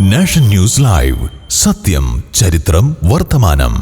Nation news live. സത്യം ചരിത്രം വർത്തമാനം.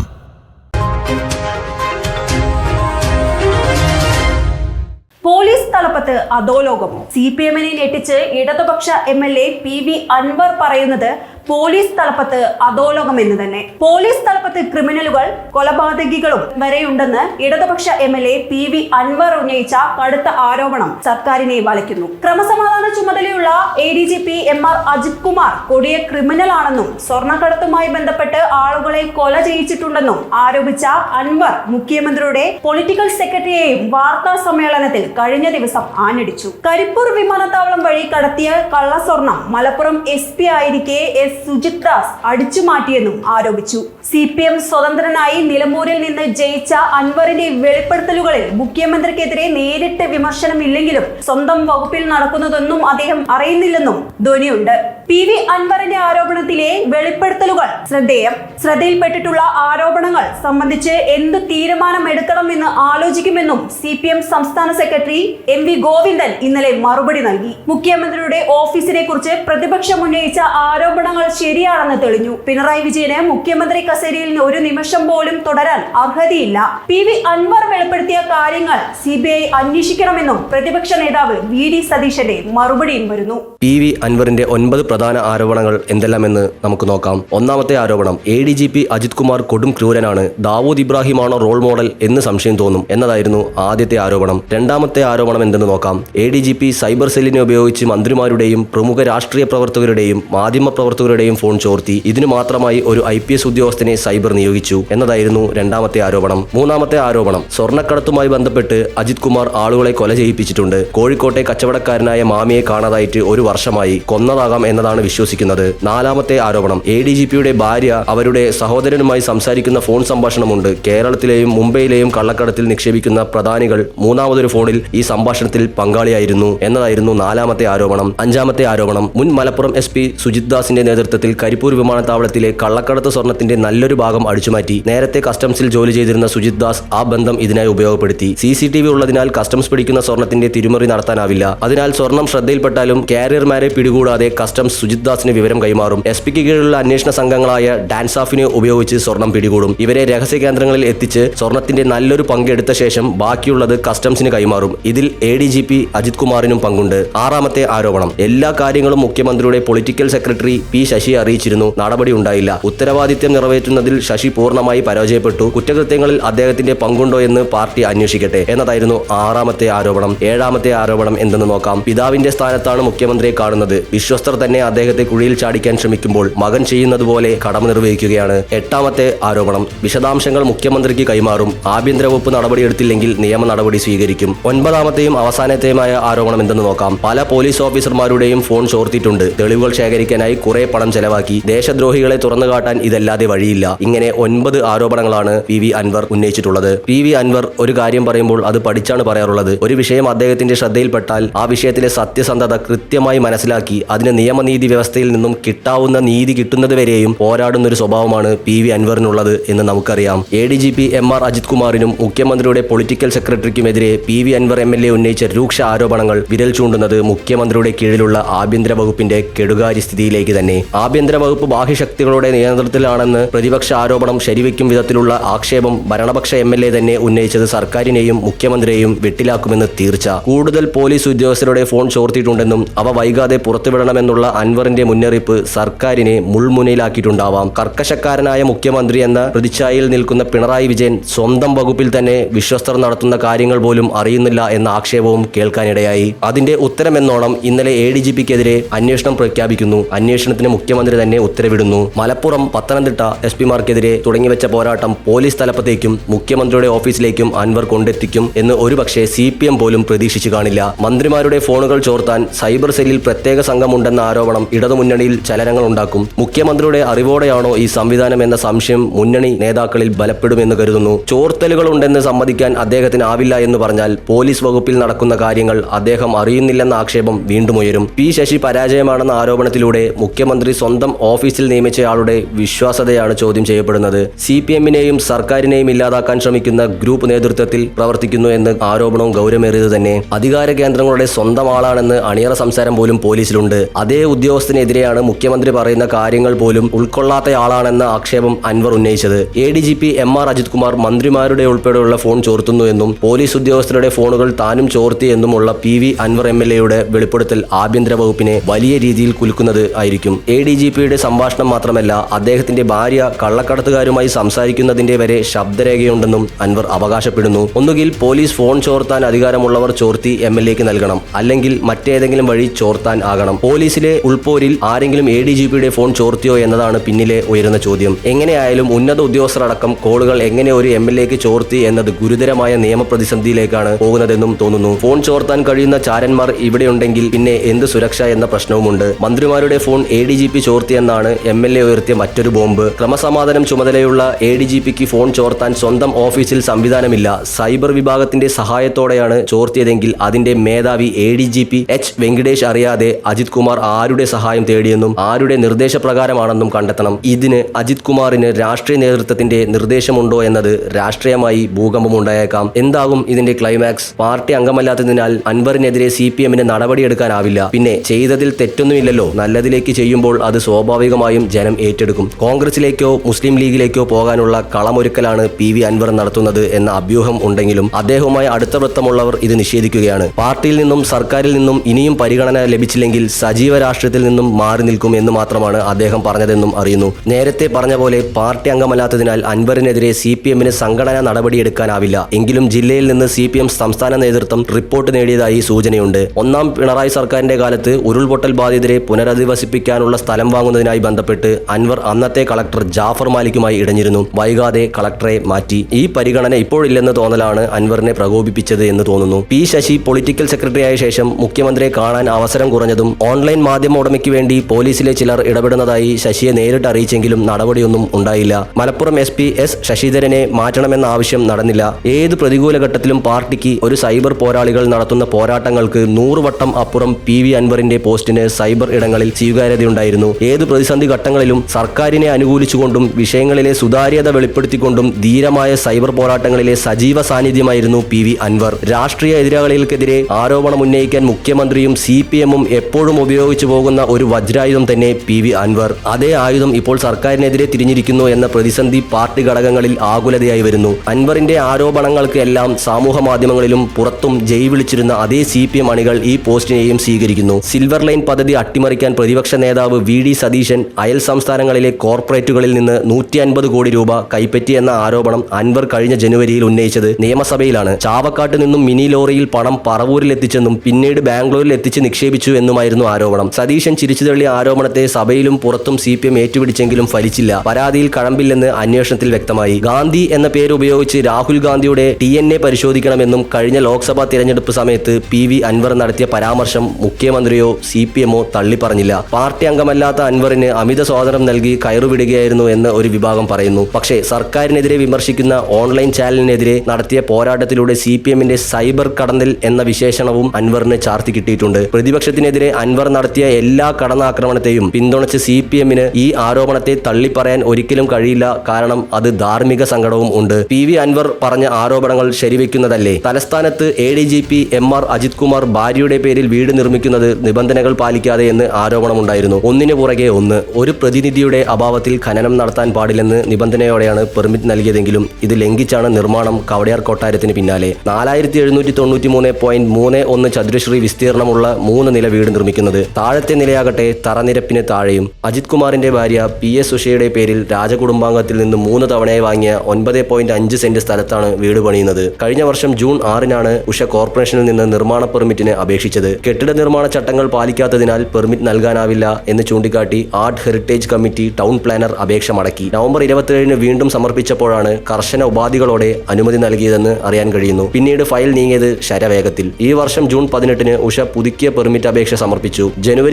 പോലീസ് തലപ്പത്ത് അധോലോകമോ? സി പി എമ്മിനെ ഞെട്ടിച്ച് ഇടതുപക്ഷ M L A P V Anvar പറയുന്നത് പോലീസ് തലപ്പത്ത് അധോലോകം എന്ന് തന്നെ. പോലീസ് തലപ്പത്ത് ക്രിമിനലുകൾ കൊലപാതകികളും വരെയുണ്ടെന്ന് ഇടതുപക്ഷ M L A P V Anvar ഉന്നയിച്ച കടുത്ത ആരോപണം സർക്കാരിനെ വലയ്ക്കുന്നു. ക്രമസമാധാന ചുമതലയുള്ള A D G P M R Ajith Kumar കൊടിയ ക്രിമിനൽ ആണെന്നും സ്വർണക്കടത്തുമായി ബന്ധപ്പെട്ട് ആളുകളെ കൊല ചെയ്യിച്ചിട്ടുണ്ടെന്നും ആരോപിച്ച അൻവർ മുഖ്യമന്ത്രിയുടെ പൊളിറ്റിക്കൽ സെക്രട്ടറിയെയും വാർത്താ സമ്മേളനത്തിൽ കഴിഞ്ഞ ദിവസം ആഞ്ഞടിച്ചു. കരിപ്പൂർ വിമാനത്താവളം വഴി കടത്തിയ കള്ളസ്വർണം മലപ്പുറം എസ് പി ആയിരിക്കെ എസ് സുജിത് ദാസ് അടിച്ചു മാറ്റിയെന്നും ആരോപിച്ചു. സി പി എം സ്വതന്ത്രനായി നിലമ്പൂരിൽ നിന്ന് ജയിച്ച അൻവറിന്റെ വെളിപ്പെടുത്തലുകളിൽ മുഖ്യമന്ത്രിക്കെതിരെ നേരിട്ട് വിമർശനമില്ലെങ്കിലും സ്വന്തം വകുപ്പിൽ നടക്കുന്നതൊന്നും അദ്ദേഹം അറിയുന്നില്ലെന്നും ധ്വനിയുണ്ട് പി വി അൻവറിന്റെ ആരോപണത്തിലെ വെളിപ്പെടുത്തലുകൾ. ശ്രദ്ധേയം. ശ്രദ്ധയിൽപ്പെട്ടിട്ടുള്ള ആരോപണങ്ങൾ സംബന്ധിച്ച് എന്ത് തീരുമാനം എടുക്കണമെന്ന് ആലോചിക്കുമെന്നും സി പി എം സംസ്ഥാന സെക്രട്ടറി എം വി ഗോവിന്ദൻ ഇന്നലെ മറുപടി നൽകി. മുഖ്യമന്ത്രിയുടെ ഓഫീസിനെ കുറിച്ച് പ്രതിപക്ഷം ഉന്നയിച്ച ആരോപണങ്ങൾ ശരിയാണെന്ന് തെളിഞ്ഞു. പിണറായി വിജയന് മുഖ്യമന്ത്രി കസേരയിൽ ഒരു നിമിഷം പോലും തുടരാൻ അർഹതയില്ല. പി വി അൻവർ വെളിപ്പെടുത്തിയ കാര്യങ്ങൾ സി ബി ഐ അന്വേഷിക്കണമെന്നും പ്രതിപക്ഷ നേതാവ് വി ഡി സതീശന്റെ മറുപടിയും വരുന്നു. പി വി അൻവറിന്റെ ഒൻപത് പ്രധാന ആരോപണങ്ങൾ എന്തെല്ലാമെന്ന് നമുക്ക് നോക്കാം. ഒന്നാമത്തെ ആരോപണം A D G P Ajith Kumar കൊടും ക്രൂരനാണ്. ദാവൂദ് ഇബ്രാഹിമാണോ റോൾ മോഡൽ എന്ന് സംശയം തോന്നും. എന്നതായിരുന്നു ആദ്യത്തെ ആരോപണം. രണ്ടാമത്തെ ആരോപണം എന്തെന്ന് നോക്കാം. A D G P cyber സെല്ലിനെ ഉപയോഗിച്ച് മന്ത്രിമാരുടെയും പ്രമുഖ രാഷ്ട്രീയ പ്രവർത്തകരുടെയും മാധ്യമ പ്രവർത്തകരുടെയും ഫോൺ ചോർത്തി. ഇതിനു മാത്രമായി ഒരു ഐ പി എസ് ഉദ്യോഗസ്ഥനെ സൈബർ നിയോഗിച്ചു. എന്നതായിരുന്നു രണ്ടാമത്തെ ആരോപണം. മൂന്നാമത്തെ ആരോപണം സ്വർണക്കടത്തുമായി ബന്ധപ്പെട്ട് അജിത് കുമാർ ആളുകളെ കൊല ചെയ്യിപ്പിച്ചിട്ടുണ്ട്. കോഴിക്കോട്ടെ കച്ചവടക്കാരനായ മാമിയെ കാണാതായിട്ട് ഒരു വർഷമായി. കൊന്നതാകാം എന്നതാണ് വിശ്വസിക്കുന്നത്. നാലാമത്തെ ആരോപണം. എ ഡി ജി പിയുടെ ഭാര്യ അവരുടെ സഹോദരനുമായി സംസാരിക്കുന്ന ഫോൺ സംഭാഷണമുണ്ട്. കേരളത്തിലെയും മുംബൈയിലെയും കള്ളക്കടത്തിൽ നിക്ഷേപിക്കുന്ന പ്രധാനികൾ മൂന്നാമതൊരു ഫോണിൽ ഈ സംഭാഷണത്തിൽ പങ്കാളിയായിരുന്നു എന്നതായിരുന്നു നാലാമത്തെ ആരോപണം. അഞ്ചാമത്തെ ആരോപണം. മുൻ മലപ്പുറം എസ് പി സുജിത് ദാസിന്റെ നേതൃത്വത്തിൽ കരിപ്പൂർ വിമാനത്താവളത്തിലെ കള്ളക്കടത്ത് സ്വർണത്തിന്റെ നല്ലൊരു ഭാഗം അടിച്ചുമാറ്റി. നേരത്തെ കസ്റ്റംസിൽ ജോലി ചെയ്തിരുന്ന സുജിത് ദാസ് ആ ബന്ധം ഇതിനായി ഉപയോഗപ്പെടുത്തി. സി സി ടി വി ഉള്ളതിനാൽ കസ്റ്റംസ് പിടിക്കുന്ന സ്വർണത്തിന്റെ തിരുമറി നടത്താനാവില്ല. അതിനാൽ സ്വർണം ശ്രദ്ധയിൽപ്പെട്ടാലും കാരിയർമാരെ പിടികൂടാതെ കസ്റ്റംസ് സുജിത് ദാസിന് വിവരം കൈമാറും. എസ് പിക്ക് കീഴിലുള്ള അന്വേഷണ സംഘങ്ങളായ ഡാൻസാഫിനെ ഉപയോഗിച്ച് സ്വർണം പിടികൂടും. ഇവരെ രഹസ്യ കേന്ദ്രങ്ങളിൽ എത്തിച്ച് സ്വർണത്തിന്റെ നല്ലൊരു പങ്കെടുത്ത ശേഷം ബാക്കിയുള്ളത് കസ്റ്റംസിന് കൈമാറും. ഇതിൽ A D G P Ajith കുമാറിനും പങ്കുണ്ട്. ആറാമത്തെ ആരോപണം. എല്ലാ കാര്യങ്ങളും മുഖ്യമന്ത്രിയുടെ പൊളിറ്റിക്കൽ സെക്രട്ടറി പി ശശി അറിയിച്ചിരുന്നു. നടപടി ഉണ്ടായില്ല. ഉത്തരവാദിത്യം നിറവേറ്റുന്നതിൽ ശശി പൂർണമായി പരാജയപ്പെട്ടു. കുറ്റകൃത്യങ്ങളിൽ അദ്ദേഹത്തിന്റെ പങ്കുണ്ടോ എന്ന് പാർട്ടി അന്വേഷിക്കട്ടെ എന്നതായിരുന്നു ആറാമത്തെ ആരോപണം. ഏഴാമത്തെ ആരോപണം എന്തെന്ന് നോക്കാം. പിതാവിന്റെ സ്ഥാനത്താണ് മുഖ്യമന്ത്രിയെ കാണുന്നത്. വിശ്വസ്തർ തന്നെ അദ്ദേഹത്തെ കുഴിയിൽ ചാടിക്കാൻ ശ്രമിക്കുമ്പോൾ മകൻ ചെയ്യുന്നത് പോലെ കടമ നിർവഹിക്കുകയാണ്. എട്ടാമത്തെ ആരോപണം. വിശദാംശങ്ങൾ മുഖ്യമന്ത്രിക്ക് കൈമാറും. ആഭ്യന്തര വകുപ്പ് നടപടിയെടുത്തില്ലെങ്കിൽ നിയമ നടപടി സ്വീകരിക്കും. ഒൻപതാമത്തെയും അവസാനത്തെയുമായ ആരോപണം എന്തെന്ന് നോക്കാം. പല പോലീസ് ഓഫീസർമാരുടെയും ഫോൺ ചോർത്തിയിട്ടുണ്ട്. തെളിവുകൾ ശേഖരിക്കാനായി കുറെ പണം ചെലവാക്കി. ദേശദ്രോഹികളെ തുറന്നു കാട്ടാൻ ഇതല്ലാതെ വഴിയില്ല. ഇങ്ങനെ ഒൻപത് ആരോപണങ്ങളാണ് പി വി അൻവർ ഉന്നയിച്ചിട്ടുള്ളത്. പി വി അൻവർ ഒരു കാര്യം പറയുമ്പോൾ അത് പഠിച്ചാണ് പറയാറുള്ളത്. ഒരു വിഷയം അദ്ദേഹത്തിന്റെ ശ്രദ്ധയിൽപ്പെട്ടാൽ ആ വിഷയത്തിലെ സത്യസന്ധത കൃത്യമായി മനസ്സിലാക്കി അതിന് നിയമനീതി വ്യവസ്ഥയിൽ നിന്നും കിട്ടാവുന്ന നീതി കിട്ടുന്നത് വരെയും പോരാടുന്ന ഒരു സ്വഭാവമാണ് പി വി അൻവറിനുള്ളത് എന്ന് നമുക്കറിയാം. A D G P M R Ajith കുമാറിനും മുഖ്യമന്ത്രിയുടെ political സെക്രട്ടറിക്കുമെതിരെ P V Anvar M L A ഉന്നയിച്ച രൂക്ഷ ആരോപണങ്ങൾ വിരൽ ചൂണ്ടുന്നത് മുഖ്യമന്ത്രിയുടെ കീഴിലുള്ള ആഭ്യന്തര വകുപ്പിന്റെ കെടുകാരി സ്ഥിതിയിലേക്ക് തന്നെ. ആഭ്യന്തര വകുപ്പ് ബാഹ്യശക്തികളുടെ നിയന്ത്രണത്തിലാണെന്ന് പ്രതിപക്ഷ ആരോപണം ശരിവെക്കും വിധത്തിലുള്ള ആക്ഷേപം ഭരണപക്ഷ എം എൽ എ തന്നെ ഉന്നയിച്ചത് സർക്കാരിനെയും മുഖ്യമന്ത്രിയെയും വെട്ടിലാക്കുമെന്ന് തീർച്ച. കൂടുതൽ പോലീസ് ഉദ്യോഗസ്ഥരുടെ ഫോൺ ചോർത്തിയിട്ടുണ്ടെന്നും അവ വൈകാതെ പുറത്തുവിടണമെന്നുള്ള അൻവറിന്റെ മുന്നറിയിപ്പ് സർക്കാരിനെ മുൾമുനയിലാക്കിയിട്ടുണ്ടാവാം. കർക്കശക്കാരനായ മുഖ്യമന്ത്രി എന്ന പ്രതിച്ഛായയിൽ നിൽക്കുന്ന പിണറായി വിജയൻ സ്വന്തം വകുപ്പിൽ തന്നെ വിശ്വസ്തർ നടത്തുന്ന കാര്യങ്ങൾ പോലും അറിയുന്നില്ല എന്ന ആക്ഷേപവും കേൾക്കാനിടയായി. അതിന്റെ ഉത്തരമെന്നോണം ഇന്നലെ എ ഡി ജി പിക്കെതിരെ അന്വേഷണം പ്രഖ്യാപിക്കുന്നു. അന്വേഷണത്തിന് മുഖ്യമന്ത്രി തന്നെ ഉത്തരവിടുന്നു. മലപ്പുറം പത്തനംതിട്ട എസ് പിമാർക്കെതിരെ തുടങ്ങിവെച്ച പോരാട്ടം പോലീസ് തലപ്പത്തേക്കും മുഖ്യമന്ത്രിയുടെ ഓഫീസിലേക്കും അൻവർ കൊണ്ടെത്തിക്കും എന്ന് ഒരുപക്ഷെ സി പി എം പോലും പ്രതീക്ഷിച്ചു കാണില്ല. മന്ത്രിമാരുടെ ഫോണുകൾ ചോർത്താൻ സൈബർ സെല്ലിൽ പ്രത്യേക സംഘമുണ്ടെന്ന ആരോപണം ഇടതുമുന്നണിയിൽ ചലനങ്ങൾ ഉണ്ടാക്കും. മുഖ്യമന്ത്രിയുടെ അറിവോടെയാണോ ഈ സംവിധാനം എന്ന സംശയം മുന്നണി നേതാക്കളിൽ ബലപ്പെടുമെന്ന് കരുതുന്നു. ചോർത്തലുകൾ ഉണ്ടെന്ന് സമ്മതിക്കാൻ അദ്ദേഹത്തിന് ആവില്ല എന്ന് പറഞ്ഞാൽ പോലീസ് വകുപ്പിൽ നടക്കുന്ന കാര്യങ്ങൾ അദ്ദേഹം അറിയുന്നില്ലെന്ന ആക്ഷേപം വീണ്ടും ഉയരും. പി ശശി പരാജയമാണെന്ന ആരോപണത്തിലൂടെ മുഖ്യമന്ത്രി സ്വന്തം ഓഫീസിൽ നിയമിച്ചയാളുടെ വിശ്വാസതയാണ് ചോദ്യം ചെയ്യപ്പെടുന്നത്. സി പി എമ്മിനെയും സർക്കാരിനെയും ഇല്ലാതാക്കാൻ ശ്രമിക്കുന്ന ഗ്രൂപ്പ് നേതൃത്വത്തിൽ പ്രവർത്തിക്കുന്നു എന്ന് ആരോപണവും ഗൗരവമേറിയത് തന്നെ അധികാര കേന്ദ്രങ്ങളുടെ സ്വന്തം ആളാണെന്ന് അണിയറ സംസാരം പോലും പോലീസിലുണ്ട്. അതേ ഉദ്യോഗസ്ഥനെതിരെയാണ് മുഖ്യമന്ത്രി പറയുന്ന കാര്യങ്ങൾ പോലും ഉൾക്കൊള്ളാത്തയാളാണെന്ന ആക്ഷേപം അൻവർ ഉന്നയിച്ചത്. A D G P M R Ajith Kumar മന്ത്രിമാരുടെ ഉൾപ്പെടെയുള്ള ഫോൺ ചോർത്തുന്നു എന്നും പോലീസ് ഉദ്യോഗസ്ഥരുടെ ഫോണുകൾ താനും ചോർത്തി എന്നുമുള്ള P V Anvar M L എയുടെ വെളിപ്പെടുത്തൽ ആഭ്യന്തര വകുപ്പിനെ വലിയ രീതിയിൽ കുലുക്കുന്നത് ആയിരിക്കും. എ ഡി ജി പിയുടെ സംഭാഷണം മാത്രമല്ല അദ്ദേഹത്തിന്റെ ഭാര്യ കള്ളക്കടത്തുകാരുമായി സംസാരിക്കുന്നതിന്റെ വരെ ശബ്ദരേഖയുണ്ടെന്നും അൻവർ അവകാശപ്പെടുന്നു. ഒന്നുകിൽ പോലീസ് ഫോൺ ചോർത്താൻ അധികാരമുള്ളവർ ചോർത്തി എം എൽ എക്ക് നൽകണം അല്ലെങ്കിൽ മറ്റേതെങ്കിലും വഴി ചോർത്താൻ ആകണം. പോലീസിലെ ഉൾപോരിൽ ആരെങ്കിലും എ ഡി ജി പിയുടെ ഫോൺ ചോർത്തിയോ എന്നതാണ് പിന്നിലെ ഉയരുന്ന ചോദ്യം. എങ്ങനെയായാലും ഉന്നത ഉദ്യോഗസ്ഥരടക്കം കോളുകൾ എങ്ങനെ ഒരു എം എൽ എക്ക് ചോർത്തി എന്നത് ഗുരുതരമായ നിയമപ്രതിസന്ധിയിലേക്കാണ് പോകുന്നതെന്നും തോന്നുന്നു. ഫോൺ ചോർത്താൻ കഴിയുന്ന ചാരന്മാർ ഇവിടെയുണ്ടെങ്കിൽ പിന്നെ എന്ത് സുരക്ഷ എന്ന പ്രശ്നവുമുണ്ട്. മന്ത്രിമാരുടെ phone A D G P ചോർത്തിയെന്നാണ് M L A ഉയർത്തിയ മറ്റൊരു ബോംബ്. ക്രമസമാധാനം ചുമതലയുള്ള എ ഡി ജി പിക്ക് ഫോൺ ചോർത്താൻ സ്വന്തം ഓഫീസിൽ സംവിധാനമില്ല. സൈബർ വിഭാഗത്തിന്റെ സഹായത്തോടെയാണ് ചോർത്തിയതെങ്കിൽ അതിന്റെ മേധാവി A D G P H Venkatesh അറിയാതെ അജിത് കുമാർ ആരുടെ സഹായം തേടിയെന്നും ആരുടെ നിർദ്ദേശപ്രകാരമാണെന്നും കണ്ടെത്തണം. ഇതിന് അജിത് കുമാറിന് രാഷ്ട്രീയ നേതൃത്വത്തിന്റെ നിർദ്ദേശമുണ്ടോ എന്നത് രാഷ്ട്രീയമായി ഭൂകമ്പം ഉണ്ടായേക്കാം എന്താകും ഇതിന്റെ ക്ലൈമാക്സ് പാർട്ടി അംഗമല്ലാത്തതിനാൽ അൻവറിനെതിരെ സി പി എമ്മിന് നടപടിയെടുക്കാനാവില്ല. പിന്നെ ചെയ്തതിൽ തെറ്റൊന്നുമില്ലല്ലോ. നല്ലതിലേക്ക് ചെയ്യുമ്പോൾ അത് സ്വാഭാവികമായും ജനം ഏറ്റെടുക്കും. കോൺഗ്രസിലേക്കോ മുസ്ലിം ലീഗിലേക്കോ പോകാനുള്ള കളമൊരുക്കലാണ് പി വി അൻവർ നടത്തുന്നത് എന്ന അഭ്യൂഹം ഉണ്ടെങ്കിലും അദ്ദേഹവുമായി അടുത്ത വൃത്തമുള്ളവർ ഇത് നിഷേധിക്കുകയാണ്. പാർട്ടിയിൽ നിന്നും സർക്കാരിൽ നിന്നും ഇനിയും പരിഗണന ലഭിച്ചില്ലെങ്കിൽ സജീവ രാഷ്ട്രീയത്തിൽ നിന്നും മാറി നിൽക്കും എന്ന് മാത്രമാണ് അദ്ദേഹം പറഞ്ഞതെന്നും അറിയുന്നു. നേരത്തെ പറഞ്ഞ പോലെ പാർട്ടി അംഗമല്ലാത്തതിനാൽ അൻവറിനെതിരെ സി പി എമ്മിന് സംഘടനാ നടപടിയെടുക്കാനാവില്ല. എങ്കിലും ജില്ലയിൽ നിന്ന് സി പി എം സംസ്ഥാന നേതൃത്വം റിപ്പോർട്ട് നേടിയതായി സൂചനയുണ്ട്. ഒന്നാം പിണറായി സർക്കാരിന്റെ കാലത്ത് ഉരുൾപൊട്ടൽ ബാധിതരെ പുനരധിവസിപ്പിക്കാനുള്ള സ്ഥലം വാങ്ങുന്നതിനായി ബന്ധപ്പെട്ട് അൻവർ അന്നത്തെ കളക്ടർ ജാഫർ മാലിക്കുമായി ഇടഞ്ഞിരുന്നു. വൈകാതെ കളക്ടറെ മാറ്റി. ഈ പരിഗണന ഇപ്പോഴില്ലെന്ന് തോന്നലാണ് അൻവറിനെ പ്രകോപിപ്പിച്ചത് എന്ന് തോന്നുന്നു. പി ശശി പൊളിറ്റിക്കൽ സെക്രട്ടറിയായ ശേഷം മുഖ്യമന്ത്രിയെ കാണാൻ അവസരം കുറഞ്ഞതും ഓൺലൈൻ മാധ്യമ ഉടമയ്ക്ക് വേണ്ടി പോലീസിലെ ചിലർ ഇടപെടുന്നതായി ശശിയെ നേരിട്ട് അറിയിച്ചെങ്കിലും നടപടിയൊന്നും ഉണ്ടായില്ല. മലപ്പുറം എസ് പി എസ് ശശിധരനെ മാറ്റണമെന്ന ആവശ്യം നടന്നില്ല. ഏത് പ്രതികൂല ഘട്ടത്തിലും പാർട്ടിക്ക് ഒരു സൈബർ പോരാളികൾ നടത്തുന്ന പോരാട്ടങ്ങൾക്ക് നൂറുവട്ടം അപ്പുറം പി വി അൻവറിന്റെ പോസ്റ്റിന് സൈബർ ഇടങ്ങളിൽ സ്വീകാര്യതയുണ്ടായിരുന്നു. ഏത് പ്രതിസന്ധി ഘട്ടങ്ങളിലും സർക്കാരിനെ അനുകൂലിച്ചുകൊണ്ടും വിഷയങ്ങളിലെ സുതാര്യത വെളിപ്പെടുത്തിക്കൊണ്ടും ധീരമായ സൈബർ പോരാട്ടങ്ങളിലെ സജീവ സാന്നിധ്യമായിരുന്നു പി വി അൻവർ. രാഷ്ട്രീയ എതിരാളികൾക്കെതിരെ ആരോപണം ഉന്നയിക്കാൻ മുഖ്യമന്ത്രിയും സി പി എമ്മും എപ്പോഴും ഉപയോഗിച്ചു പോകുന്ന ഒരു വജ്രായുധം തന്നെ പി വി അൻവർ. അതേ ആയുധം ഇപ്പോൾ സർക്കാരിനെതിരെ തിരിഞ്ഞിരിക്കുന്നു എന്ന പ്രതിസന്ധി പാർട്ടി ഘടകങ്ങളിൽ ആകുലതയായി വരുന്നു. അൻവറിന്റെ ആരോപണങ്ങൾക്ക് എല്ലാം സാമൂഹ മാധ്യമങ്ങളിലും പുറത്തും ജയ് വിളിച്ചിരുന്ന അതേ സി പി എം അണികൾ ഈ പോസ്റ്റിനെയും സ്വീകരിക്കുന്നു. സിൽവർ ലൈൻ പദ്ധതി അട്ടിമറിക്കാൻ പ്രതിപക്ഷ നേതാവ് വി ഡി സതീശൻ അയൽ സംസ്ഥാനങ്ങളിലെ കോർപ്പറേറ്റുകളിൽ നിന്ന് നൂറ്റി അൻപത് കോടി രൂപ കൈപ്പറ്റിയെന്ന ആരോപണം അൻവർ കഴിഞ്ഞ ജനുവരിയിൽ ഉന്നയിച്ചത് നിയമസഭയിലാണ്. ചാവക്കാട്ട് നിന്നും മിനി ലോറിയിൽ പണം പറവൂരിൽ എത്തിച്ചെന്നും പിന്നീട് ബാംഗ്ലൂരിൽ എത്തിച്ച് നിക്ഷേപിച്ചു എന്നുമായിരുന്നു ആരോപണം. സതീശൻ ചിരിച്ചുതള്ളിയ ആരോപണത്തെ സഭയിലും പുറത്തും സി പി എം ഏറ്റുപിടിച്ചെങ്കിലും ഫലിച്ചില്ല. പരാതിയിൽ കഴമ്പില്ലെന്ന് അന്വേഷണത്തിൽ വ്യക്തമായി. ഗാന്ധി എന്ന പേര് ഉപയോഗിച്ച് രാഹുൽ ഗാന്ധിയുടെ ടി എൻ എ പരിശോധിക്കണമെന്നും കഴിഞ്ഞ ലോക്സഭാ തിരഞ്ഞെടുപ്പ് സമയത്ത് പി വി അൻവർ നടത്തിയ പരാമർശം മുഖ്യമന്ത്രിയോ സി പി എമ്മോ തള്ളിപ്പറഞ്ഞില്ല. പാർട്ടി അംഗമല്ലാത്ത അൻവറിന് അമിത സ്വാതന്ത്ര്യം നൽകി കയറുവിടുകയായിരുന്നു എന്ന് ഒരു വിഭാഗം പറയുന്നു. പക്ഷേ സർക്കാരിനെതിരെ വിമർശിക്കുന്ന ഓൺലൈൻ ചാനലിനെതിരെ നടത്തിയ പോരാട്ടത്തിലൂടെ സി പി എമ്മിന്റെ സൈബർ കടന്നൽ എന്ന വിശേഷണവും അൻവറിന് ചാർത്തി കിട്ടിയിട്ടുണ്ട്. പ്രതിപക്ഷത്തിനെതിരെ അൻവർ നടത്തിയ എല്ലാ കടന്നാക്രമണത്തെയും പിന്തുണച്ച് സി പി എമ്മിന് ഈ ആരോപണത്തെ തള്ളിപ്പറയാൻ ഒരിക്കലും കഴിയില്ല. കാരണം അത് ധാർമ്മിക സങ്കടവും ഉണ്ട്. പി വി അൻവർ പറഞ്ഞ ആരോപണങ്ങൾ ശരിവെക്കുന്നതല്ലേ? തലസ്ഥാനത്ത് A D G P M R Ajith Kumar ഭാര്യയുടെ പേരിൽ വീട് നിർമ്മിക്കുന്നത് നിബന്ധനകൾ പാലിക്കാതെ എന്ന് ആരോപണമുണ്ടായിരുന്നു. ഒന്നിനു പുറകെ ഒന്ന്. ഒരു പ്രതിനിധിയുടെ അഭാവത്തിൽ ഖനനം നടത്താൻ പാടില്ലെന്ന് നിബന്ധനയോടെയാണ് പെർമിറ്റ് നൽകിയതെങ്കിലും ഇത് ലംഘിച്ചാണ് നിർമ്മാണം കവടയാർ കൊട്ടാരത്തിന് പിന്നാലെ. നാലായിരത്തി എഴുന്നൂറ്റി തൊണ്ണൂറ്റി മൂന്ന് പോയിന്റ് മൂന്ന് ഒന്ന് ചതുരശ്രീ വിസ്തീർണമുള്ള മൂന്ന് നില വീട് നിർമ്മിക്കുന്നത്. താഴത്തെ നിലയാകട്ടെ തറനിരപ്പിന് താഴെയും. അജിത് കുമാറിന്റെ ഭാര്യ പി എസ് ഉഷയുടെ പേരിൽ രാജകുടുംബാംഗത്തിൽ നിന്ന് മൂന്ന് തവണയായി വാങ്ങിയ ഒൻപത് പോയിന്റ് അഞ്ച് സെന്റ് സ്ഥലത്താണ് വീട് പണിയുന്നത്. കഴിഞ്ഞ വർഷം ജൂൺ ആറിനാണ് ഉഷ കോർപ്പറേഷനിൽ നിന്ന് നിർമ്മാണ പെർമിറ്റിന് അപേക്ഷിച്ചത്. കെട്ടിട നിർമ്മാണ ചട്ടങ്ങൾ പാലിക്കാത്തതിനാൽ പെർമിറ്റ് നൽകാനാവില്ല എന്ന് ചൂണ്ടിക്കാട്ടി art heritage committee town planner അപേക്ഷ മടക്കി. നവംബർ ഇരുപത്തിയേഴിന് വീണ്ടും സമർപ്പിച്ചപ്പോഴാണ് കർശന ഉപാധികളോടെ അനുമതി നൽകിയതെന്ന് അറിയാൻ കഴിയുന്നു. പിന്നീട് ഫയൽ നീങ്ങിയത് ശരവേഗത്തിൽ. ഈ വർഷം ജൂൺ പതിനെട്ടിന് ഉഷ പുതുക്കിയ പെർമിറ്റ് അപേക്ഷ സമർപ്പിച്ചു.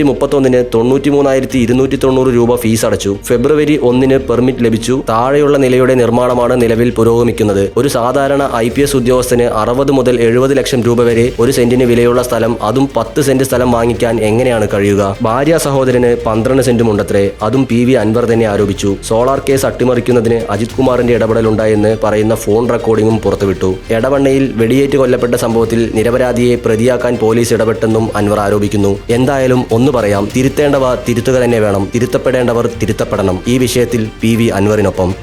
ജനുവരി മുപ്പത്തൊന്നിന് തൊണ്ണൂറ്റി മൂന്നായിരത്തി ഇരുന്നൂറ്റി തൊണ്ണൂറ് രൂപ ഫീസ് അടച്ചു. ഫെബ്രുവരി ഒന്നിന് പെർമിറ്റ് ലഭിച്ചു. താഴെയുള്ള നിലയുടെ നിർമ്മാണമാണ് നിലവിൽ പുരോഗമിക്കുന്നത്. ഒരു സാധാരണ ഐ പി എസ് ഉദ്യോഗസ്ഥന് അറുപത് മുതൽ എഴുപത് ലക്ഷം രൂപ വരെ ഒരു സെന്റിന് വിലയുള്ള സ്ഥലം അതും പത്ത് സെന്റ് സ്ഥലം വാങ്ങിക്കാൻ എങ്ങനെയാണ് കഴിയുക? ഭാര്യ സഹോദരന് പന്ത്രണ്ട് സെന്റും ഉണ്ടത്രേ അതും പി വി അൻവർ തന്നെ ആരോപിച്ചു. സോളാർ കേസ് അട്ടിമറിക്കുന്നതിന് അജിത് കുമാറിന്റെ ഇടപെടലുണ്ടായെന്ന് പറയുന്ന ഫോൺ റെക്കോർഡിംഗും പുറത്തുവിട്ടു. എടവണ്ണയിൽ വെടിയേറ്റ് കൊല്ലപ്പെട്ട സംഭവത്തിൽ നിരപരാധിയെ പ്രതിയാക്കാൻ പോലീസ് ഇടപെട്ടെന്നും അൻവർ ആരോപിക്കുന്നു. എന്തായാലും ഒന്ന് പറയാം. തിരുത്തേണ്ടവ തിരുത്തുക തന്നെ വേണം. തിരുത്തപ്പെടേണ്ടവർ തിരുത്തപ്പെടണം. ഈ വിഷയത്തിൽ പി വി അൻവറിനൊപ്പം.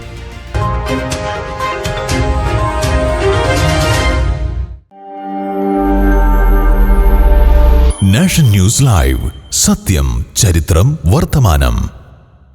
News live. സത്യം ചരിത്രം വർത്തമാനം.